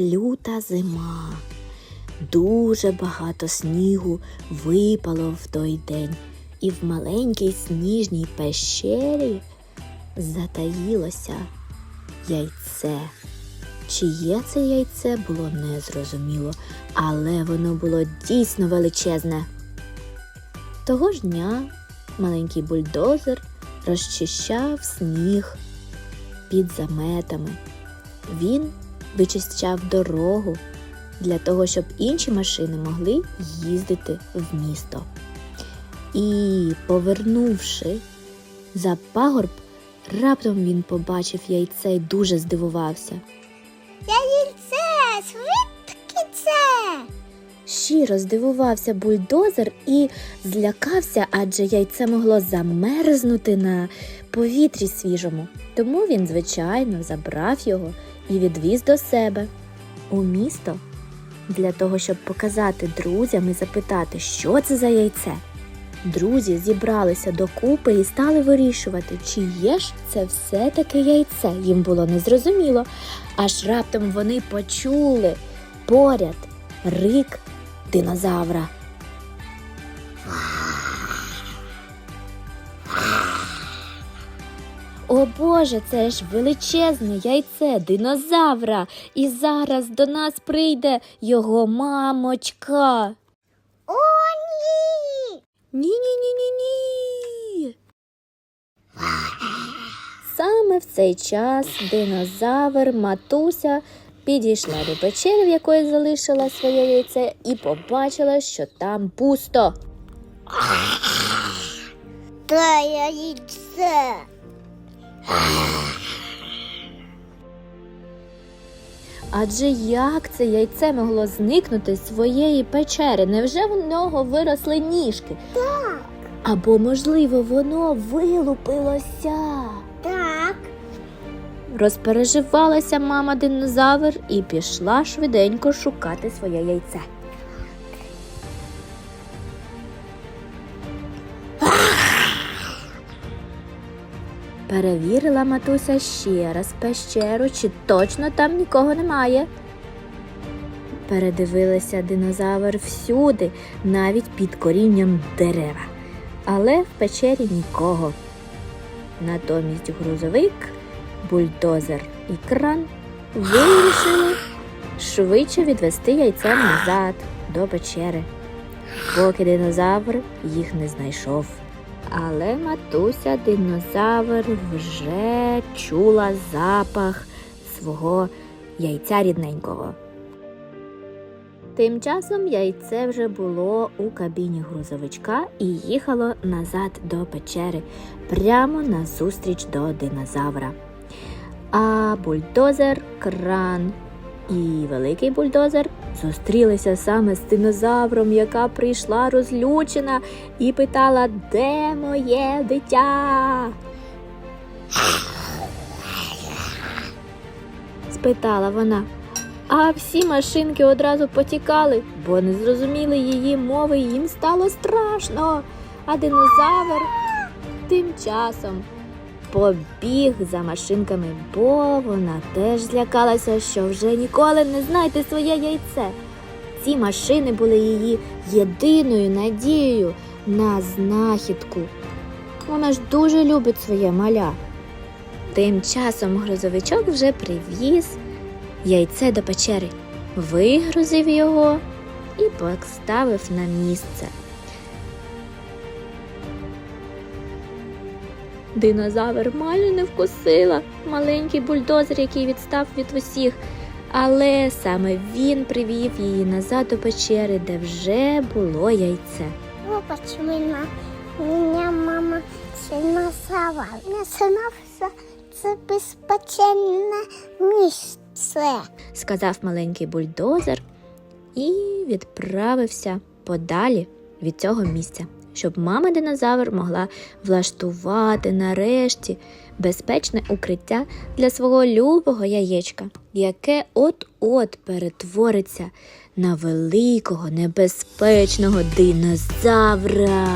люта зима. Дуже багато снігу випало в той день, і в маленькій сніжній пещері затаїлося яйце. Чиє це яйце було незрозуміло, але воно було дійсно величезне. Того ж дня маленький бульдозер розчищав сніг під заметами. Він вичищав дорогу для того, щоб інші машини могли їздити в місто. І, повернувши за пагорб, раптом він побачив яйце і дуже здивувався. Яйце, звідки це? Щиро здивувався бульдозер і злякався, адже яйце могло замерзнути на повітрі свіжому. Тому він, звичайно, забрав його і відвіз до себе у місто для того, щоб показати друзям і запитати, що це за яйце. Друзі зібралися докупи і стали вирішувати, чи є ж це все-таки яйце. Їм було незрозуміло, аж раптом вони почули поряд рик динозавра. О Боже, це ж величезне яйце динозавра, і зараз до нас прийде його мамочка. О, ні! Ні-ні-ні-ні-ні. Саме в цей час динозавр матуся підійшла до печери, в якої залишила своє яйце, і побачила, що там пусто. Та яйце. Адже як це яйце могло зникнути з своєї печери? Невже в нього виросли ніжки? Так, Або, можливо, воно вилупилося? так. Розпереживалася мама динозавр і пішла швиденько шукати своє яйце. Перевірила матуся ще раз пещеру, чи точно там нікого немає. Передивилася динозавр всюди, навіть під корінням дерева. Але в печері нікого. Натомість грузовик, бульдозер і кран вирішили швидше відвести яйце назад до печери, поки динозавр їх не знайшов. Але матуся динозавр вже чула запах свого яйця рідненького. Тим часом яйце вже було у кабіні грузовичка і їхало назад до печери, прямо назустріч до динозавра. А бульдозер, кран і великий бульдозер зустрілися саме з динозавром, яка прийшла розлючена і питала, де моє дитя? спитала вона. А всі машинки одразу потікали, бо не зрозуміли її мови, і їм стало страшно. А динозавр тим часом побіг за машинками, бо вона теж злякалася, що вже ніколи не знайде своє яйце. Ці машини були її єдиною надією на знахідку. Вона ж дуже любить своє маля. Тим часом грузовичок вже привіз яйце до печери, вигрузив його і поставив на місце. Динозавр мало не вкусила маленький бульдозер, який відстав від усіх, але саме він привів її назад до печери, де вже було яйце. Вибач мене, мене мама сильно сава. Не синався це безпечне місце. сказав маленький бульдозер і відправився подалі від цього місця, щоб мама динозавр могла влаштувати нарешті безпечне укриття для свого любого яєчка, яке от-от перетвориться на великого небезпечного динозавра.